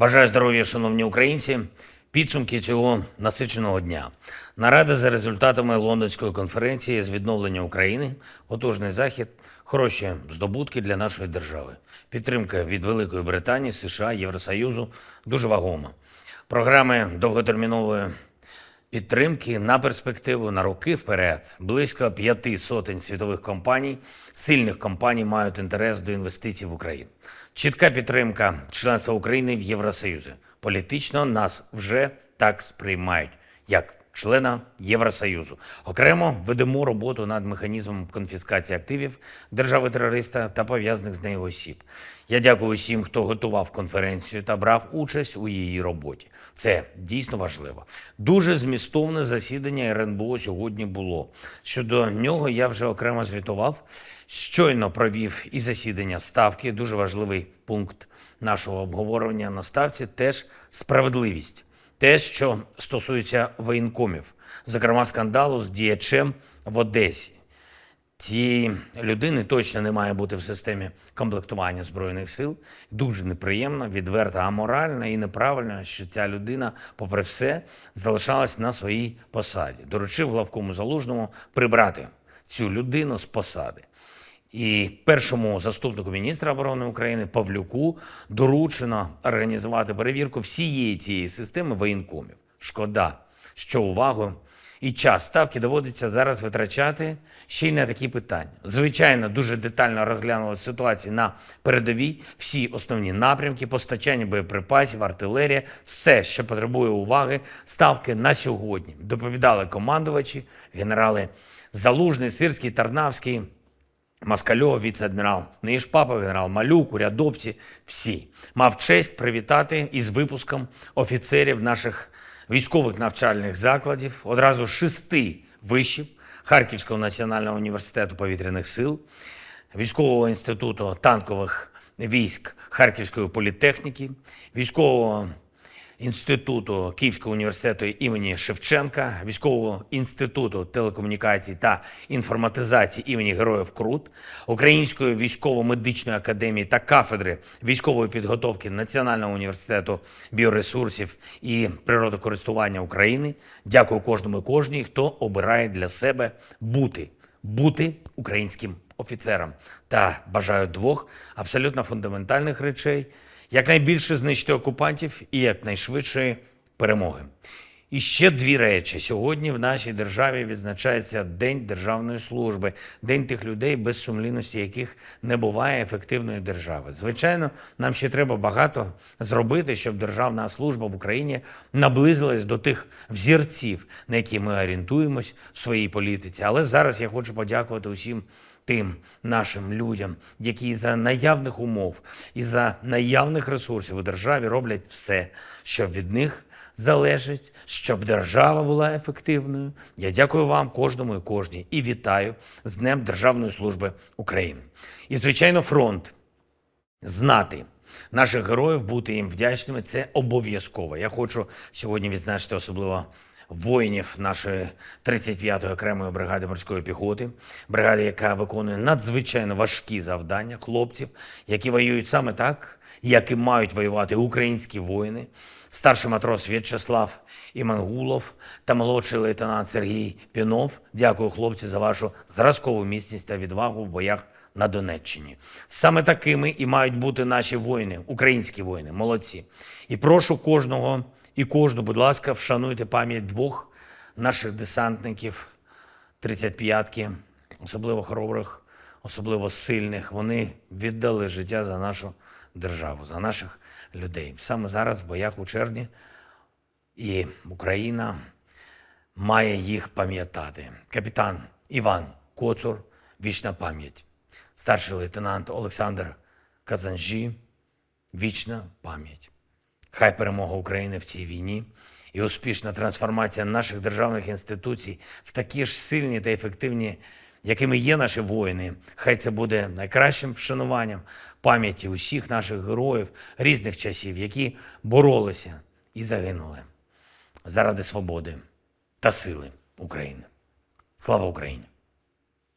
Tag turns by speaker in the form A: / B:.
A: Бажаю здоров'я, шановні українці. Підсумки цього насиченого дня. Нарада за результатами лондонської конференції з відновлення України, потужний захід, хороші здобутки для нашої держави. Підтримка від Великої Британії, США, Євросоюзу дуже вагома. Програми довготермінової підтримки на перспективу на роки вперед. Близько п'яти сотень світових компаній, сильних компаній мають інтерес до інвестицій в Україну. Чітка підтримка членства України в Євросоюзі. Політично нас вже так сприймають, як члена Євросоюзу. Окремо ведемо роботу над механізмом конфіскації активів держави-терориста та пов'язаних з нею осіб. Я дякую всім, хто готував конференцію та брав участь у її роботі. Це дійсно важливо. Дуже змістовне засідання РНБО сьогодні було. Щодо нього я вже окремо звітував. Щойно провів і засідання ставки. Дуже важливий пункт нашого обговорення на ставці теж справедливість. Те, що стосується воєнкомів, зокрема скандалу з діячем в Одесі. Цієї людини точно не має бути в системі комплектування збройних сил. Дуже неприємно, відверто аморально і неправильно, що ця людина, попри все, залишалась на своїй посаді. Доручив главкому залужному прибрати цю людину з посади. І першому заступнику міністра оборони України Павлюку доручено організувати перевірку всієї цієї системи воєнкомів. Шкода, що увагу і час ставки доводиться зараз витрачати ще й на такі питання. Звичайно, дуже детально розглянули ситуацію на передовій, всі основні напрямки, постачання боєприпасів, артилерія, все, що потребує уваги, ставки на сьогодні. Доповідали командувачі, генерали Залужний, Сирський, Тарнавський. Москальов, віце-адмірал Неїшпапа, генерал Малюк, урядовці всі. Мав честь привітати із випуском офіцерів наших військових навчальних закладів, одразу шести вишів Харківського національного університету повітряних сил, військового інституту танкових військ Харківської політехніки, військового інституту Київського університету імені Шевченка, військового інституту телекомунікацій та інформатизації імені Героїв Крут, Української військово-медичної академії та кафедри військової підготовки Національного університету біоресурсів і природокористування України. Дякую кожному і кожній, хто обирає для себе бути, бути українським офіцером. Та бажаю двох абсолютно фундаментальних речей якнайбільше знищити окупантів і якнайшвидшої перемоги. І ще дві речі. Сьогодні в нашій державі відзначається День державної служби, день тих людей, без сумлінності яких не буває ефективної держави. Звичайно, нам ще треба багато зробити, щоб державна служба в Україні наблизилась до тих взірців, на які ми орієнтуємось в своїй політиці. Але зараз я хочу подякувати усім тим нашим людям, які за наявних умов і за наявних ресурсів у державі роблять все, що від них залежить, щоб держава була ефективною. Я дякую вам, кожному і кожній, і вітаю з Днем Державної служби України. І, звичайно, фронт знати наших героїв, бути їм вдячними це обов'язково. Я хочу сьогодні відзначити особливо воїнів нашої 35-ї окремої бригади морської піхоти, бригади, яка виконує надзвичайно важкі завдання хлопців, які воюють саме так, як і мають воювати українські воїни. Старший матрос В'ячеслав Імангулов та молодший лейтенант Сергій Пінов. Дякую, хлопці, за вашу зразкову міцність та відвагу в боях на Донеччині. Саме такими і мають бути наші воїни, українські воїни, молодці. І прошу кожного і кожну, будь ласка, вшануйте пам'ять двох наших десантників 35-ки, особливо хоробрих, особливо сильних. Вони віддали життя за нашу державу, за наших людей. Саме зараз в боях у червні і Україна має їх пам'ятати. Капітан Іван Коцур, вічна пам'ять. Старший лейтенант Олександр Казанжі, вічна пам'ять. Хай перемога України в цій війні і успішна трансформація наших державних інституцій в такі ж сильні та ефективні, якими є наші воїни. Хай це буде найкращим вшануванням пам'яті усіх наших героїв різних часів, які боролися і загинули заради свободи та сили України. Слава Україні!